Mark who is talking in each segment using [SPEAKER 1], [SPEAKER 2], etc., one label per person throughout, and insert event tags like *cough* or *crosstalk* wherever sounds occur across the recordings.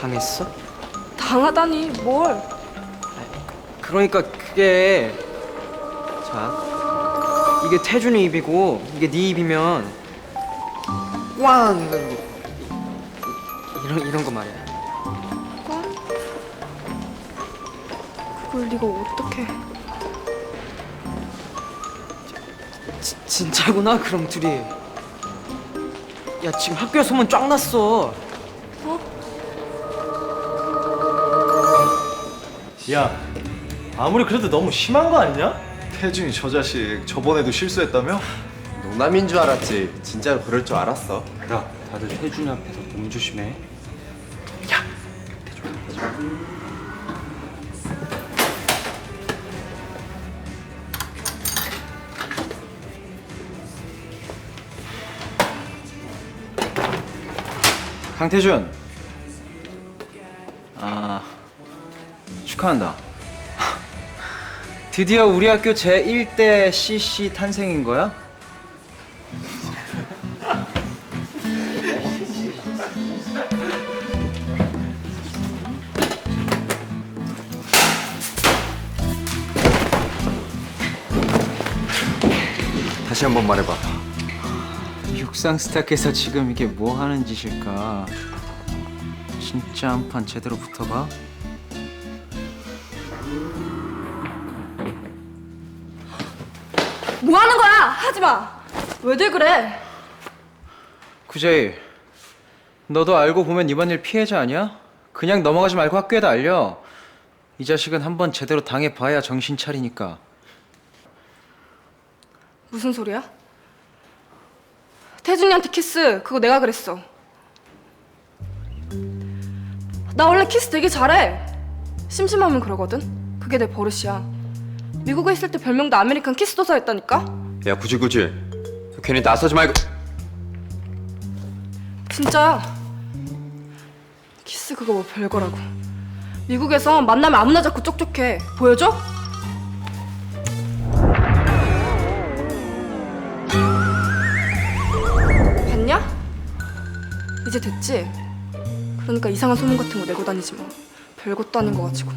[SPEAKER 1] 당했어?
[SPEAKER 2] 당하다니 뭘?
[SPEAKER 1] 그러니까 그게 자 이게 태준이 입이고 이게 네 입이면 꽝 이런 이런 거 말이야.
[SPEAKER 2] 그걸 네가 어떻게?
[SPEAKER 1] 지, 진짜구나 그럼 둘이. 야 지금 학교에 소문 쫙 났어.
[SPEAKER 3] 야, 아무리 그래도 너무 심한 거 아니냐?
[SPEAKER 4] 태준이 저 자식 저번에도 실수했다며?
[SPEAKER 5] 농담인 줄 알았지. 진짜로 그럴 줄 알았어.
[SPEAKER 3] 야, 다들 태준이 앞에서 몸 조심해.
[SPEAKER 4] 강태준. 축하한다. *laughs* 드디어 우리 학교 제 1대 CC 탄생인 거야? *laughs*
[SPEAKER 5] 다시 한번 말해봐.
[SPEAKER 4] 육상 스타께서 지금 이게 뭐 하는 짓일까? 진짜 한 판 제대로 붙어봐.
[SPEAKER 2] 뭐 하는 거야? 하지 마. 왜들 그래?
[SPEAKER 4] 구제이, 너도 알고 보면 이번 일 피해자 아니야? 그냥 넘어가지 말고 학교에다 알려. 이 자식은 한번 제대로 당해봐야 정신 차리니까.
[SPEAKER 2] 무슨 소리야? 태준이한테 키스 그거 내가 그랬어. 나 원래 키스 되게 잘해. 심심하면 그러거든. 그게 내 버릇이야. 미국에 있을 때 별명도 아메리칸 키스 도사 였다니까.
[SPEAKER 5] 야 굳이 굳이 괜히 나서지 말고.
[SPEAKER 2] 진짜야. 키스 그거 뭐 별거라고. 미국에서 만나면 아무나 잡고 쪽쪽해. 보여줘? 됐냐? 이제 됐지? 그러니까 이상한 소문 같은 거 내고 다니지 마. 별것도 아닌 거 가지고.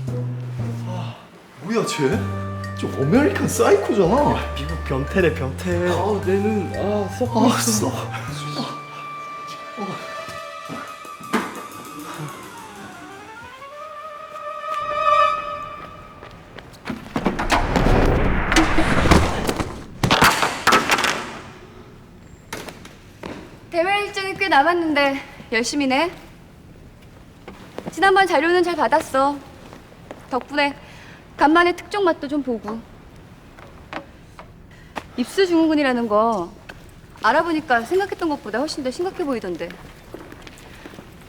[SPEAKER 6] 뭐야 쟤? 저 아메리칸 사이코잖아.
[SPEAKER 3] 미국 변태래, 변태.
[SPEAKER 6] 아 내는 아 썩. 아 썩.
[SPEAKER 7] 대회 일정이 꽤 남았는데 열심히네. 지난번 자료는 잘 받았어. 덕분에 간만에 특종 맛도 좀 보고. 입수 증후군이라는 거 알아보니까 생각했던 것보다 훨씬 더 심각해 보이던데.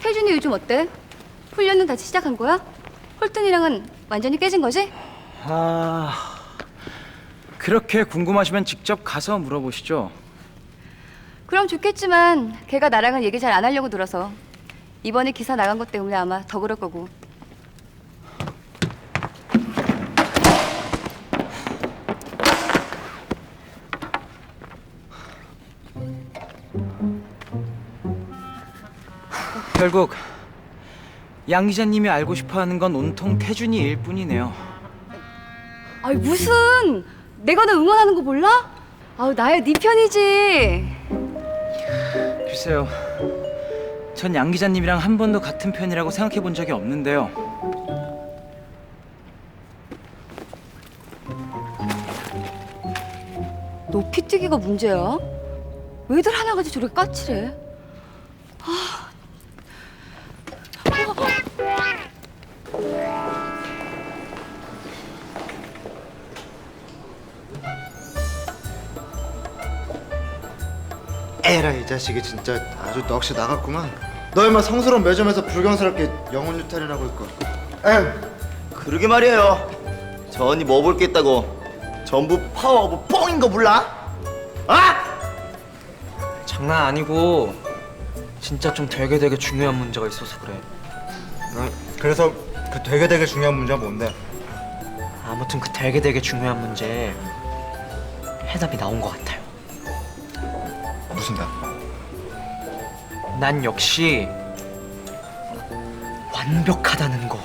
[SPEAKER 7] 혜준이 요즘 어때? 훈련은 다시 시작한 거야? 홀튼이랑은 완전히 깨진 거지?
[SPEAKER 4] 아, 그렇게 궁금하시면 직접 가서 물어보시죠.
[SPEAKER 7] 그럼 좋겠지만 걔가 나랑은 얘기 잘 안 하려고 들어서 이번에 기사 나간 것 때문에 아마 더 그럴 거고
[SPEAKER 4] 결국 양 기자님이 알고 싶어하는 건 온통 태준이 일 뿐이네요.
[SPEAKER 7] 아이 무슨 내가 너 응원하는 거 몰라? 아우 나야 네 편이지
[SPEAKER 4] 글쎄요. 전 양 기자님이랑 한 번도 같은 편이라고 생각해 본 적이 없는데요.
[SPEAKER 7] 높이 뛰기가 문제야? 왜들 하나같이 저렇게 까칠해?
[SPEAKER 6] 에라 이 자식이 진짜 아주 넋이 나갔구만. 너 얼마 성스러운 매점에서 불경스럽게 영혼 유탄이라고 했고. 에
[SPEAKER 8] 그러게 말이에요. 저 언니 뭐 볼 게 있다고 전부 파워 오브 뽕인 거 몰라? 아?
[SPEAKER 1] 장난 아니고 진짜 좀 되게 되게 중요한 문제가 있어서 그래.
[SPEAKER 6] 그래서 그 되게 되게 중요한 문제가 뭔데?
[SPEAKER 1] 아무튼 그 되게 되게 중요한 문제 해답이 나온 것 같아요.
[SPEAKER 6] 무슨 답?
[SPEAKER 1] 난 역시 완벽하다는 거.